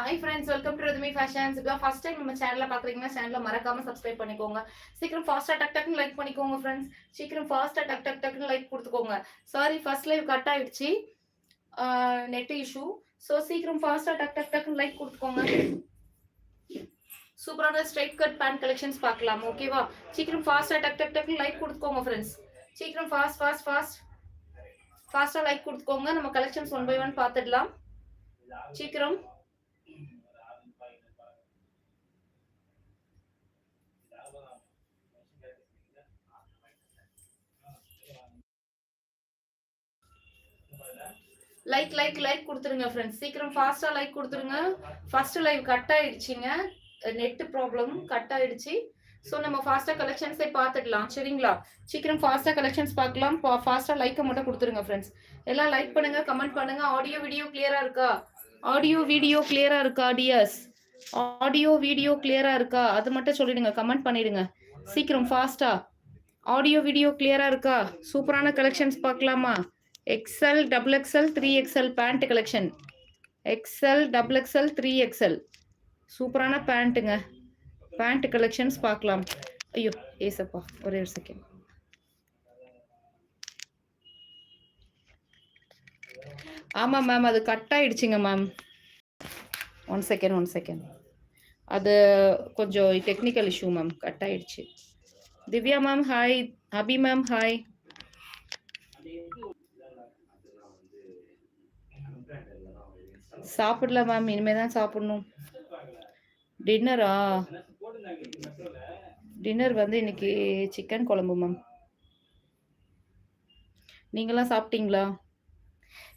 Hi friends welcome to Rathumi fashions இப்போ first time நம்ம சேனலில் பார்க்குறீங்கன்னா சேனலில் மறக்காம சப்ஸ்கிரைப் பண்ணிக்கோங்க. சீக்கிரம் ஃபாஸ்ட்டாக டக் டக்குன்னு லைக் பண்ணிக்கோங்க ஃப்ரெண்ட்ஸ் சீக்கிரம் ஃபாஸ்ட்டாக டக் டக் டக்குன்னு லைக் கொடுத்துக்கோங்க. சாரி ஃபர்ஸ்ட் லைவ் கட் ஆயிடுச்சு. நெட் இஷ்யூ ஸோ சீக்கிரம் ஃபாஸ்ட்டாக டக் டக் டக்குன்னு லைக் கொடுத்துக்கோங்க. சூப்பரான ஸ்ட்ரைட் கட் பேண்ட் கலெக்ஷன்ஸ் பார்க்கலாம் ஓகேவா சீக்கிரம் ஃபாஸ்ட்டாக டக் டக் டக்குன்னு லைக் கொடுத்துக்கோங்க ஃப்ரெண்ட்ஸ் சீக்கிரம் ஃபாஸ்ட் ஃபாஸ்ட் ஃபாஸ்ட் ஃபாஸ்ட்டாக லைக் கொடுத்துக்கோங்க. நம்ம கலெக்ஷன்ஸ் ஒன் பை ஒன் பார்த்துடலாம். சீக்கிரம். லைக் லைக் லைக் கொடுத்துருங்க ஃப்ரெண்ட்ஸ் சீக்கிரம் ஃபாஸ்ட்டாக லைக் கொடுத்துருங்க. ஃபர்ஸ்ட் லைவ் கட் ஆயிடுச்சுங்க. நெட் ப்ராப்ளம் கட் ஆயிடுச்சு. ஸோ நம்ம ஃபாஸ்ட்டாக கலெக்ஷன்ஸே பார்த்துக்கலாம். சரிங்களா? சீக்கிரம் ஃபாஸ்ட்டாக கலெக்ஷன்ஸ் பார்க்கலாம். ஃபாஸ்ட்டாக லைக்கை மட்டும் கொடுத்துருங்க ஃப்ரெண்ட்ஸ் எல்லாம் லைக் பண்ணுங்க கமெண்ட் பண்ணுங்க. ஆடியோ வீடியோ கிளியராக இருக்கா? ஆடியோ வீடியோ கிளியராக இருக்கா டியர்ஸ் ஆடியோ வீடியோ கிளியராக இருக்கா? அது மட்டும் சொல்லிடுங்க கமெண்ட் பண்ணிடுங்க. சீக்கிரம் ஃபாஸ்ட்டாக ஆடியோ வீடியோ கிளியராக இருக்கா? சூப்பரான கலெக்ஷன்ஸ் பார்க்கலாமா? XL double XL three XL pant collection XL double XL three XL சூப்பரான பேண்ட்டுங்க பேண்ட் கலெக்ஷன்ஸ் பார்க்கலாம். ஐயோ ஏசப்பா ஒரே ஒரு செகண்ட் ஆமாம் மேம் அது கட் ஆயிடுச்சுங்க ma'am one second one second அது கொஞ்சம் டெக்னிக்கல் இஷ்யூ மேம் கட் ஆயிடுச்சு. Divya ma'am hi Abhi ma'am hi சாப்பிடல மேம் இனிமே தான் சாப்பிடணும். டின்னரா டின்னர் வந்து இன்னைக்கு சிக்கன் குழம்பு மேம் நீங்களாம் சாப்பிட்டீங்களா?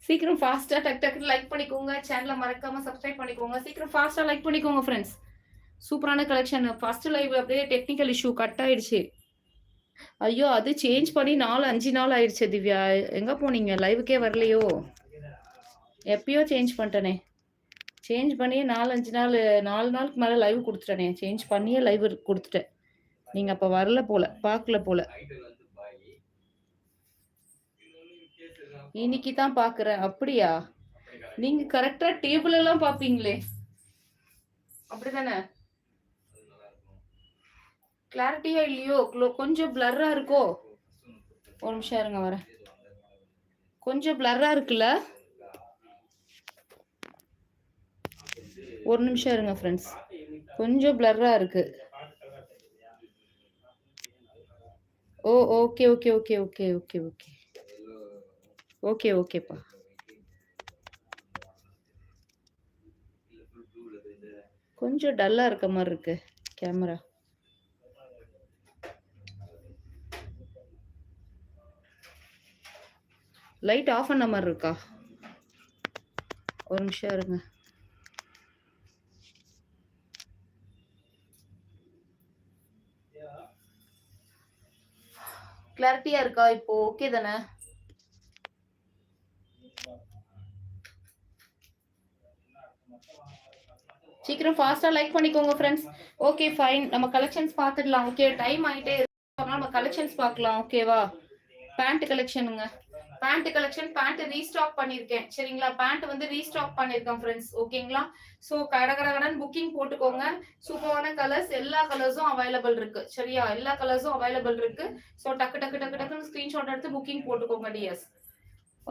சீக்கிரம் ஃபாஸ்ட்டாக டக் டக்குன்னு லைக் பண்ணிக்கோங்க. சேனலை மறக்காமல் சப்ஸ்கிரைப் பண்ணிக்கோங்க. சீக்கிரம் ஃபாஸ்ட்டாக லைக் பண்ணிக்கோங்க ஃப்ரெண்ட்ஸ் சூப்பரான கலெக்ஷன் ஃபர்ஸ்ட் லைவ் அப்படியே டெக்னிக்கல் இஷ்யூ கட் ஆயிடுச்சு. ஐயோ அது சேஞ்ச் பண்ணி நாலு அஞ்சு நாள் ஆயிடுச்சு திவ்யா. எங்கே போனீங்க? லைவுக்கே வரலையோ? எப்பயோ சேஞ்ச் பண்ணிட்டேனே. சேஞ்ச் பண்ணியே நாலஞ்சு நாள் நாலு நாளுக்கு மேலே லைவ் கொடுத்துட்டேனே. சேஞ்ச் பண்ணியே லைவ் கொடுத்துட்டேன். நீங்கள் அப்போ வரல போல பார்க்கல போல. இன்னைக்கு தான் பார்க்குறேன். அப்படியா? நீங்கள் கரெக்டாக டேபிள் எல்லாம் பார்ப்பீங்களே. அப்படிதானே? கிளாரிட்டியா இல்லையோ? கொஞ்சம் பிளர்ரா இருக்கோ? ஒரு நிமிஷம் இருங்க வரேன். கொஞ்சம் பிளர்ரா இருக்குல்ல? ஒரு நிமிஷம் இருங்க ஃப்ரெண்ட்ஸ் கொஞ்சம் பிளர்ரா இருக்கு. ஓ okay okay okay okay okay okay okay ஓகேப்பா கொஞ்சம் டல்லா இருக்க மாதிரி இருக்கு கேமரா லைட் ஆஃப் பண்ண மாதிரி இருக்கா? ஒரு நிமிஷம் இருங்க. கிளாரிட்டியா இருக்கா இப்போ? ஓகே தானே? சீக்கிரம் ஃபாஸ்டா லைக் பண்ணிக்கோங்க ஃப்ரெண்ட்ஸ் ஓகே ஃபைன் நம்ம கலெக்ஷன்ஸ் பார்த்துடலாம். ஓகே டைம் ஆயிட்டே இருக்கு. நம்ம கலெக்ஷன்ஸ் பார்க்கலாம். ஓகேவா பேண்ட் கலெக்ஷனுங்க பேண்ட் கலெக்ஷன் பேண்ட் ரீஸ்டாக் பண்ணியிருக்கேன் சரிங்களா? பேண்ட் வந்து ரீஸ்டாக் பண்ணியிருக்கேன் ஃப்ரெண்ட்ஸ் ஓகேங்களா? ஸோ கட கட புக்கிங் போட்டுக்கோங்க. சூப்பரான கலர்ஸ் எல்லா கலர்ஸும் அவைலபிள் இருக்கு. சரியா? எல்லா கலர்ஸும் அவைலபிள் இருக்கு. ஸோ டக்கு டக்கு டக்கு டக்குன்னு ஸ்கிரீன்ஷாட் எடுத்து புக்கிங் போட்டுக்கோங்க டிஎஸ்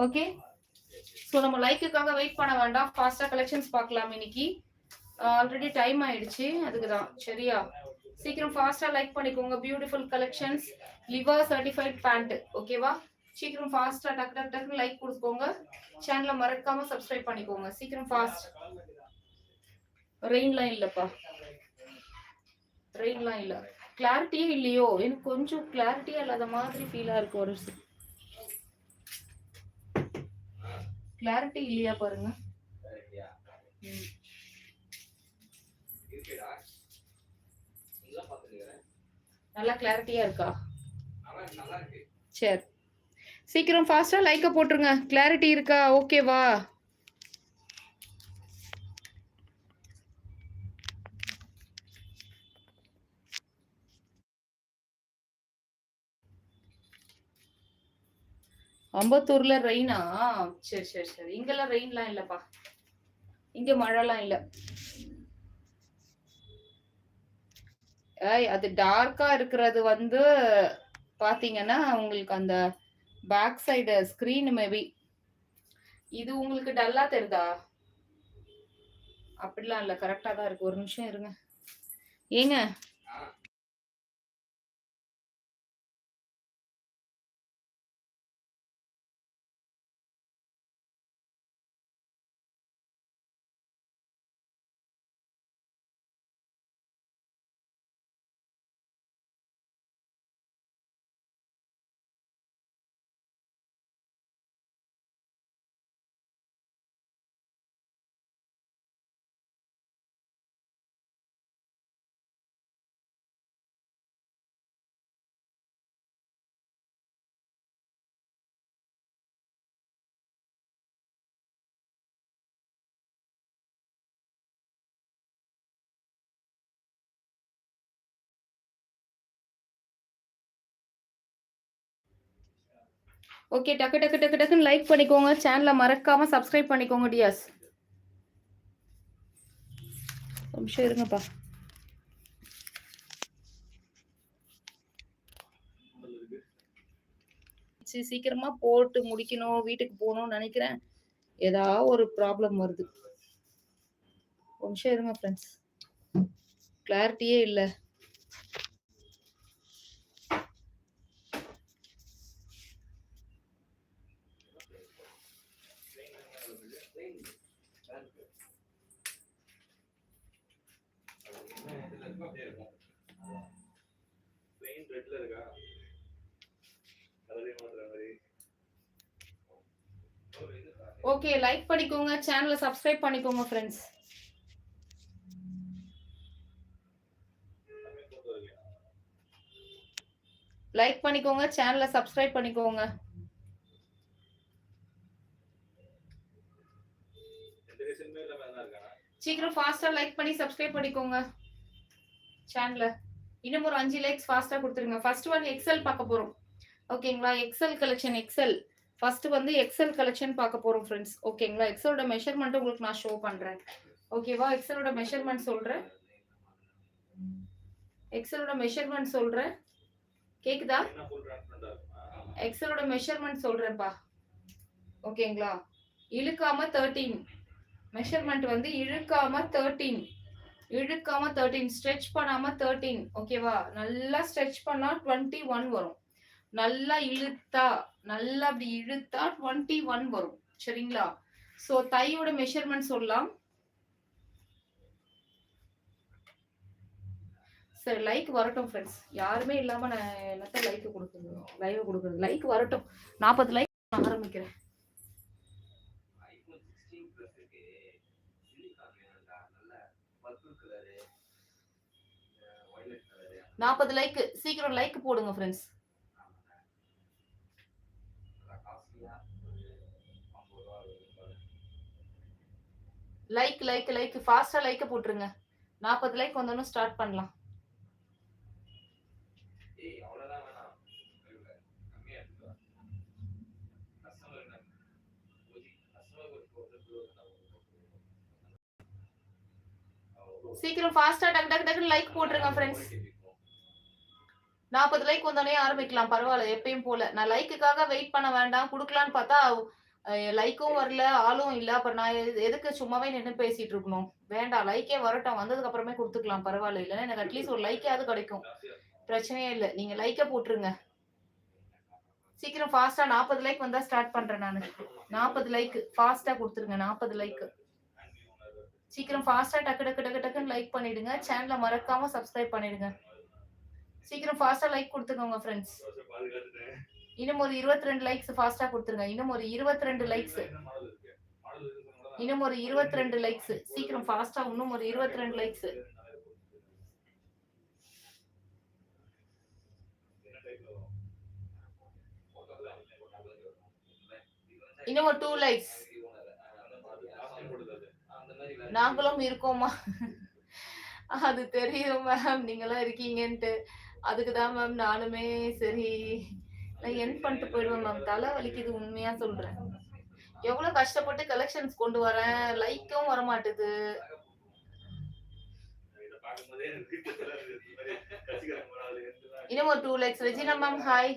ஓகே ஸோ நம்ம லைக்குக்காக வெயிட் பண்ண வேண்டாம். ஃபாஸ்டா கலெக்ஷன்ஸ் பார்க்கலாம் இன்னைக்கு. ஆல்ரெடி டைம் ஆயிடுச்சு. அதுக்கு தான் சரியா? சீக்கிரம் ஃபாஸ்டா லைக் பண்ணிக்கோங்க. Beautiful collections Liva certified pant ஓகேவா சீக்கிரம் ஃபாஸ்டா டக் டக் டக்னு லைக் கொடுத்துக்கோங்க. சேனலை மறக்காம சப்ஸ்கிரைப் பண்ணிக்கோங்க. சீக்கிரம் ஃபாஸ்ட் ரெயின்லாம் இல்லப்பா. ரெயின்லாம் இல்ல. கிளாரிட்டியே இல்லையோ? எனக்கு கொஞ்சம் கிளாரிட்டியே இல்லாத மாதிரி ஃபீலா இருக்கு ஒரு கிளாரிட்டி இல்லையா பாருங்க. நல்லா கிளாரிட்டியா இருக்கா. சரி. சீக்கிரம் ஃபாஸ்ட்டாக லைக்கை போட்டுருங்க. கிளாரிட்டி இருக்கா? ஓகேவா அம்பத்தூர்ல ரெயினா சரி சரி சரி. இங்கெல்லாம் ரெயின்லாம் இல்லப்பா. இங்க மழைலாம் இல்ல. ஏய் அது டார்க்கா இருக்கிறது வந்து பாத்தீங்கன்னா உங்களுக்கு அந்த பேக் சைடு ஸ்க்ரீன் மேபி இது உங்களுக்கு டல்லா தெரியுதா அப்படிலாம் இல்லை கரெக்டாக தான் இருக்கு. ஒரு நிமிஷம் இருங்க. ஏங்க? ஓகே டக்கு டக்கு டக்கு டக்குன்னு லைக் பண்ணிக்கோங்க. சேனலை மறக்காம சப்ஸ்கிரைப் பண்ணிக்கோங்க டியாஸ் நிமிஷம் இருங்கப்பா. சரி சீக்கிரமா போட்டு முடிக்கணும் வீட்டுக்கு போகணும்னு நினைக்கிறேன். ஏதாவது ஒரு ப்ராப்ளம் வருது. நிமிஷம் இருங்க ஃப்ரெண்ட்ஸ் கிளாரிட்டியே இல்லை. ரெட்ல இருக்கா? கலரே மாத்துற மாதிரி. ஓகே லைக் பண்ணிக்கோங்க சேனலை சப்ஸ்கிரைப் பண்ணிக்கோங்க ஃப்ரெண்ட்ஸ் லைக் பண்ணிக்கோங்க. சேனலை சப்ஸ்கிரைப் பண்ணிக்கோங்க சீக்கிரம் ஃபாஸ்டா லைக் பண்ணி சப்ஸ்கிரைப் பண்ணிக்கோங்க சேனலை இன்னும் ஒரு அஞ்சு லைக்ஸ் ஃபாஸ்டா கொடுத்துருங்க. ஃபர்ஸ்ட் ஒன் எக்ஸல் பார்க்க போறோம். ஓகேங்களா எக்ஸல் கலெக்ஷன் எக்ஸல் ஃபர்ஸ்ட் வந்து எக்ஸல் கலெக்ஷன் பார்க்க போறோம் ஃப்ரெண்ட்ஸ் ஓகேங்களா எக்ஸலோட மெஷர்மெண்ட் உங்களுக்கு நான் ஷோ பண்றேன். ஓகேவா எக்ஸலோட மெஷர்மெண்ட் சொல்றேன். எக்ஸலோட மெஷர்மெண்ட் சொல்றேன். கேக்குதா? எக்ஸலோட மெஷர்மெண்ட் சொல்றேன்ப்பா ஓகேங்களா இழுக்காம தேர்ட்டீன் மெஷர்மெண்ட் வந்து இழுக்காம தேர்ட்டீன் இழுக்காம தேர்ட்டீன் ஸ்ட்ரெச் பண்ணாம தேர்ட்டீன் ஓகேவா நல்லா ஸ்ட்ரெச் பண்ணா டுவெண்ட்டி ஒன் வரும். நல்லா இழுத்தா நல்லா அப்படி இழுத்தா டுவெண்ட்டி ஒன் வரும். சரிங்களா? ஸோ தையோட மெஷர்மெண்ட் சொல்லலாம். சரி லைக் வரட்டும் ஃப்ரெண்ட்ஸ் யாருமே இல்லாமல் நான் என்னத்த லைக் கொடுக்குறது லைவ் கொடுக்குறது லைக் வரட்டும். நாற்பது லைக் ஆரம்பிக்கிறேன். நாற்பது லைக் சீக்கிரம் லைக் போடுங்க ஃப்ரெண்ட்ஸ் லைக் லைக் லைக் ஃபாஸ்டா லைக் போட்டுருங்க. நாற்பது லைக் வந்தோன்னு ஸ்டார்ட் பண்ணலாம். சீக்கிரம் ஃபாஸ்டா டக் டக்கு டக்குன்னு லைக் போட்டுருங்க ஃப்ரெண்ட்ஸ் நாற்பது லைக் வந்தோடனே ஆரம்பிக்கலாம் பரவாயில்ல எப்பயும் போல. நான் லைக்குக்காக வெயிட் பண்ண வேண்டாம் கொடுக்கலான்னு பார்த்தா லைக்கும் வரல ஆளும் இல்ல. அப்புறம் நான் எதுக்கு சும்மாவே நின்று பேசிட்டு இருக்கணும்? வேண்டாம் லைக்கே வரட்டும். வந்ததுக்கு அப்புறமே கொடுத்துக்கலாம் பரவாயில்ல. இல்லைன்னா எனக்கு அட்லீஸ்ட் ஒரு லைக்காவது கிடைக்கும். பிரச்சனையே இல்லை. நீங்க லைக்க போட்டுருங்க. சீக்கிரம் ஃபாஸ்டா நாற்பது லைக் வந்தா ஸ்டார்ட் பண்றேன் நான். நாற்பது லைக் ஃபாஸ்டா கொடுத்துருங்க நாற்பது லைக் சீக்கிரம் ஃபாஸ்டா டக்கு டக்கு டக்கு டக்குன்னு லைக் பண்ணிடுங்க. சேனலை மறக்காம சப்ஸ்கிரைப் பண்ணிடுங்க. சீக்கிரம் ஃபாஸ்டா லைக் கொடுத்துக்கோங்க ஃப்ரெண்ட்ஸ் இன்னும் ஒரு இருபத்தி ரெண்டு லைக்ஸ் ஃபாஸ்டா கொடுத்துருங்க. இன்னும் ஒரு இருபத்தி ரெண்டு லைக்ஸ் இன்னும் ஒரு இருபத்தி ரெண்டு லைக்ஸ் சீக்கிரம் ஃபாஸ்டா இன்னும் ஒரு இருபத்தி ரெண்டு லைக்ஸ் இன்னும் ஒரு டூ லைக்ஸ் நாங்களும் இருக்கோமா அது தெரியும் மேம் நீங்களாம் இருக்கீங்கன்ட்டு. அதுக்கு தான் மேம் நானுமே சரி நான் என் பண்ணிட்டு போயிடுவேன் மேம் தலை வலிக்குது உண்மையா சொல்றேன். எவ்வளவு கஷ்டப்பட்டு கலெக்ஷன்ஸ் கொண்டு வரேன். லைக்கும் வர மாட்டுது இன்னும் ஒரு two likes Regina ma'am hi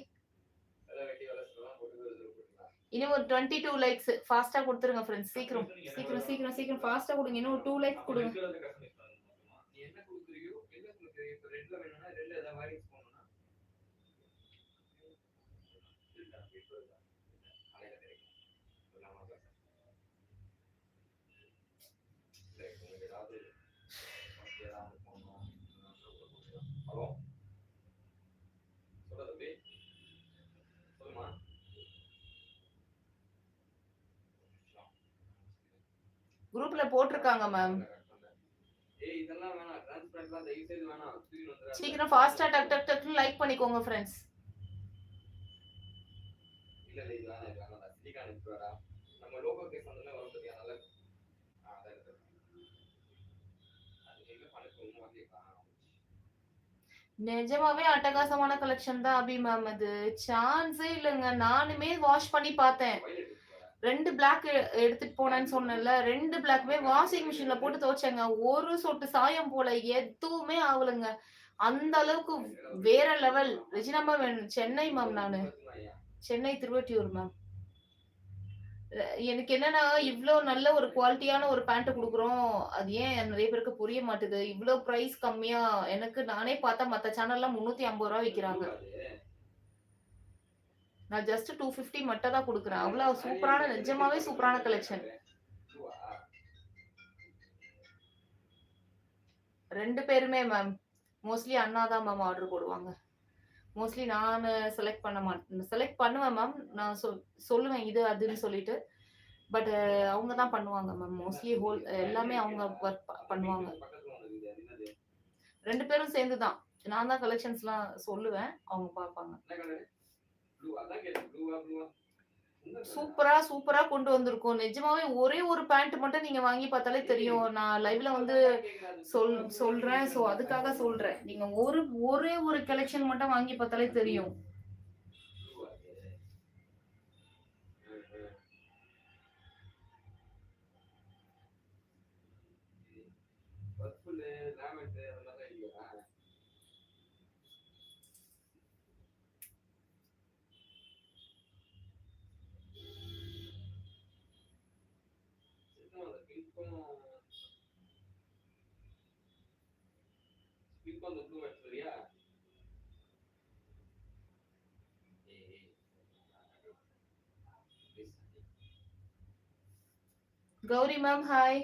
இன்னும் ஒரு டுவெண்ட்டி டூ லைக்ஸ் ஃபாஸ்டா கொடுத்துருங்க ஃப்ரெண்ட்ஸ் சீக்கிரம் சீக்கிரம் சீக்கிரம் சீக்கிரம் ஃபாஸ்டா கொடுங்க. இன்னும் ஒரு டூ லைக்ஸ் கொடுங்க இருக்கிறத customize பண்ணணும் மொத்தமா. நீ என்ன கொடுக்குறியோ என்ன கொடுக்குறியோ இப்போ ரெட்ல வேணும்னா ரெட்ல ஏதாவது வாரி போகணும்னா உங்களுக்கு ஏதாவது ஏதாவது போகணும் ஹலோ சொல்ல தம்பி சொல்லுமா குரூப்ல போட்டிருக்காங்க மேம் சீக்கிரம் ஃபாஸ்டா டக் டக் டக்னு லைக் பண்ணிக்கோங்க ஃப்ரெண்ட்ஸ் இல்ல இல்ல இது வேணாம் இது வேணாம் நம்ம லோகோ கேஸ் வந்தோடனே வரும் பத்தியா நிஜமாவே அட்டகாசமான கலெக்ஷன் தான் அபி மேம் அது சான்ஸே இல்லைங்க. நானுமே வாஷ் பண்ணி பார்த்தேன். ரெண்டு பிளாக் எடுத்துட்டு போனேன்னு சொன்னேன்ல ரெண்டு பிளாக்குமே வாஷிங் மிஷின்ல போட்டு துவைச்சேங்க. ஒரு சொட்டு சாயம் போல எதுவுமே ஆகலைங்க. அந்த அளவுக்கு வேற level Regina ma'am Chennai ma'am நானு. சென்னை திருவட்டியூர் மேம் எனக்கு என்னன்னா இவ்வளோ நல்ல ஒரு குவாலிட்டியான ஒரு பேண்ட் குடுக்குறோம். அது ஏன் நிறைய பேருக்கு புரிய மாட்டுது? இவ்வளோ பிரைஸ் கம்மியா. எனக்கு நானே பார்த்தா மத்த சேனல்லாம் முன்னூத்தி ஐம்பது ரூபா விக்கிறாங்க. நான் ஜஸ்ட் டூ ஃபிஃப்டி மட்டும் தான் கொடுக்குறேன். அவ்வளவு சூப்பரான நிஜமாவே சூப்பரான கலெக்ஷன் ரெண்டு பேருமே மேம் மோஸ்ட்லி அண்ணா தான் மேம் ஆர்டர் போடுவாங்க. மோஸ்ட்லி நான் செலக்ட் பண்ண மாட்டேன் செலக்ட் பண்ணுவேன் மேம் நான் சொல் சொல்லுவேன் இது அதுன்னு சொல்லிட்டு. பட் அவங்க தான் பண்ணுவாங்க மேம் மோஸ்ட்லி ஹோல் எல்லாமே அவங்க ஒர்க் பண்ணுவாங்க. ரெண்டு பேரும் சேர்ந்து தான் நான் தான் கலெக்ஷன்ஸ்லாம் சொல்லுவேன் அவங்க பார்ப்பாங்க. சூப்பரா சூப்பரா கொண்டு வந்திருக்கோம். நிஜமாவே ஒரே ஒரு பேண்ட் மட்டும் நீங்க வாங்கி பார்த்தாலே தெரியும். நான் லைவ்ல வந்து சொல் சொல்றேன். சோ அதுக்காக சொல்றேன். நீங்க ஒரு ஒரே ஒரு கலெக்ஷன் மட்டும் வாங்கி பார்த்தாலே தெரியும் பர்பிள் லாவெண்ட் அதெல்லாம் தான் இல்லையா சின்ன அந்த பிங்க்கும் பிங்க்கும் ப்ளூ எடுத்துறியா கௌரி மேம் ஹாய்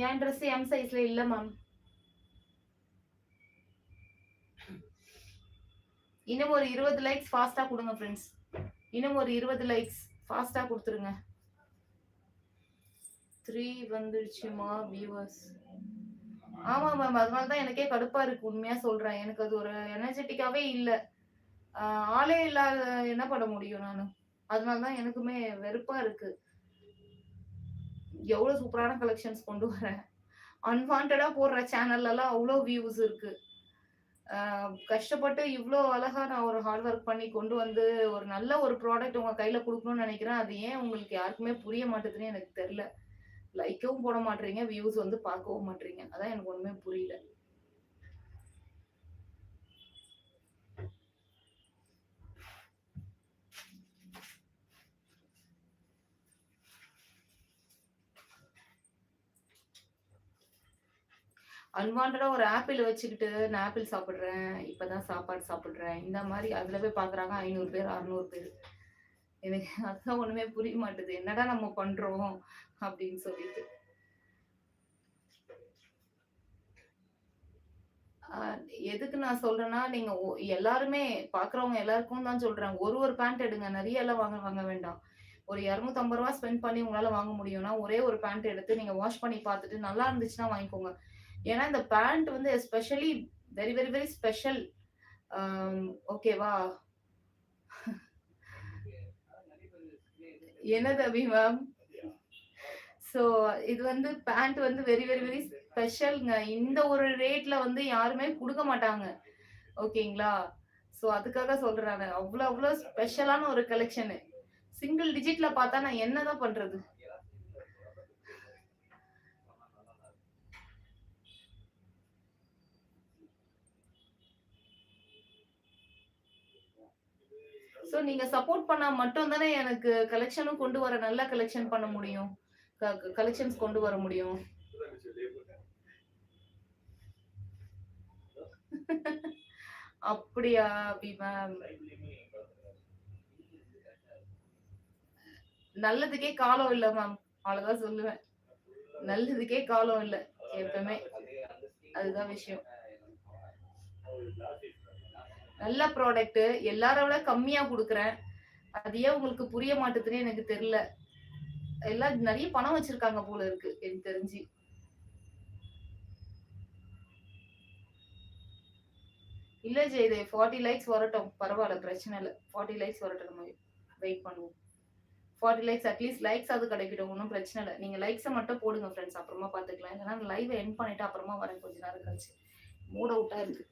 என் ட்ரெஸ் எம் சைஸ்ல இல்ல மேம் இன்னும் ஒரு இருபது லைக்ஸ் ஃபாஸ்டா கொடுங்க ஃப்ரெண்ட்ஸ் இன்னும் ஒரு இருபது லைக்ஸ் ஃபாஸ்டா கொடுத்துருங்க. த்ரீ வந்துருச்சுமா வியூவர்ஸ் ஆமா மேம் அதனால தான் எனக்கே கடுப்பா இருக்கு. உண்மையா சொல்றேன். எனக்கு அது ஒரு எனர்ஜெட்டிக்காவே இல்ல. ஆளே இல்லாத என்ன பண்ண முடியும் நானு? அதனால தான் எனக்குமே வெறுப்பா இருக்கு. எவ்வளவு சூப்பரான கலெக்ஷன்ஸ் கொண்டு வரேன். அன்வான்டா போடுற சேனல்ல எல்லாம் அவ்வளோ வியூஸ் இருக்கு. ஆஹ் கஷ்டப்பட்டு இவ்வளோ அழகா நான் ஒரு ஹார்ட் ஒர்க் பண்ணி கொண்டு வந்து ஒரு நல்ல ஒரு ப்ராடக்ட் உங்க கையில கொடுக்கணும்னு நினைக்கிறேன். அது ஏன் உங்களுக்கு யாருக்குமே புரிய மாட்டேதுன்னு எனக்கு தெரியல. லைக்கவும் போட மாட்டீங்க வியூஸ் வந்து பார்க்கவும் மாட்டீங்க அதான் எனக்கு ஒண்ணுமே புரியல. அன்வான்டா ஒரு ஆப்பிள் வச்சுக்கிட்டு நான் ஆப்பிள் சாப்பிடுறேன் இப்பதான் சாப்பாடு சாப்பிடுறேன். இந்த மாதிரி அதுல போய் பாக்குறாங்க ஐநூறு பேர் அறுநூறு பேர். எனக்கு அதான் ஒண்ணுமே புரிய மாட்டுது. என்னடா நம்ம பண்றோம் அப்படின்னு சொல்லிட்டு. ஆஹ் எதுக்கு நான் சொல்றேன்னா நீங்க ஒ- எல்லாருமே பாக்குறவங்க எல்லாருக்கும் தான் சொல்றேன். ஒரு ஒரு பேண்ட் எடுங்க. நிறைய எல்லாம் வாங்க வாங்க வேண்டாம். ஒரு இரநூத்தம்பது ரூபா ஸ்பெண்ட் பண்ணி உங்களால வாங்க முடியும்னா ஒரே ஒரு பேண்ட் எடுத்து நீங்க வாஷ் பண்ணி பார்த்துட்டு நல்லா இருந்துச்சுன்னா வாங்கிக்கோங்க. ஏன்னா இந்த பேண்ட் வந்து especially very very very special ஓகேவா என்னது அபி மேம் ஸோ இது வந்து பேண்ட் வந்து வெரி வெரி வெரி ஸ்பெஷல்ங்க இந்த ஒரு ரேட்ல வந்து யாருமே கொடுக்க மாட்டாங்க. ஓகேங்களா ஸோ அதுக்காக சொல்றேன் அவ்வளோ அவ்வளோ ஸ்பெஷலான ஒரு கலெக்ஷனு சிங்கிள் டிஜிட்ல பார்த்தா நான் என்னதான் பண்றது? ஸோ நீங்க சப்போர்ட் பண்ணா மட்டும் தானே எனக்கு கலெக்ஷனும் கொண்டு வர நல்ல கலெக்ஷன் பண்ண முடியும். கலெக்ஷன்ஸ் கொண்டு வர முடியும். அப்படியா அபி மேம் நல்லதுக்கே காலம் இல்ல மேம் அவ்வளவுதான் சொல்லுவேன். நல்லதுக்கே காலம் இல்ல எப்பவுமே. அதுதான் விஷயம். நல்ல ப்ராடக்ட் எல்லாரை விட கம்மியா குடுக்குறேன். அது ஏன் உங்களுக்கு புரிய மாட்டேதுன்னு எனக்கு தெரியல. எல்லாம் நிறைய பணம் வச்சிருக்காங்க போல இருக்கு எனக்கு தெரிஞ்சு. இல்ல ஜெயதே ஃபார்ட்டி லைக்ஸ் வரட்டும். பரவாயில்ல பிரச்சனை இல்லை. ஃபார்ட்டி லைக்ஸ் வரட்டும் நம்ம வெயிட் பண்ணுவோம். ஃபார்ட்டி லைக்ஸ் அட்லீஸ்ட் லைக்ஸ் அது கிடைக்கட்டும் ஒன்றும் பிரச்சனை இல்லை. நீங்கள் லைக்ஸை மட்டும் போடுங்க ஃப்ரெண்ட்ஸ் அப்புறமா பார்த்துக்கலாம் இல்லைன்னா லைவை என் பண்ணிட்டு அப்புறமா வரேன். கொஞ்ச நேரம் கழிச்சு. மூட் அவுட்டாக இருக்குது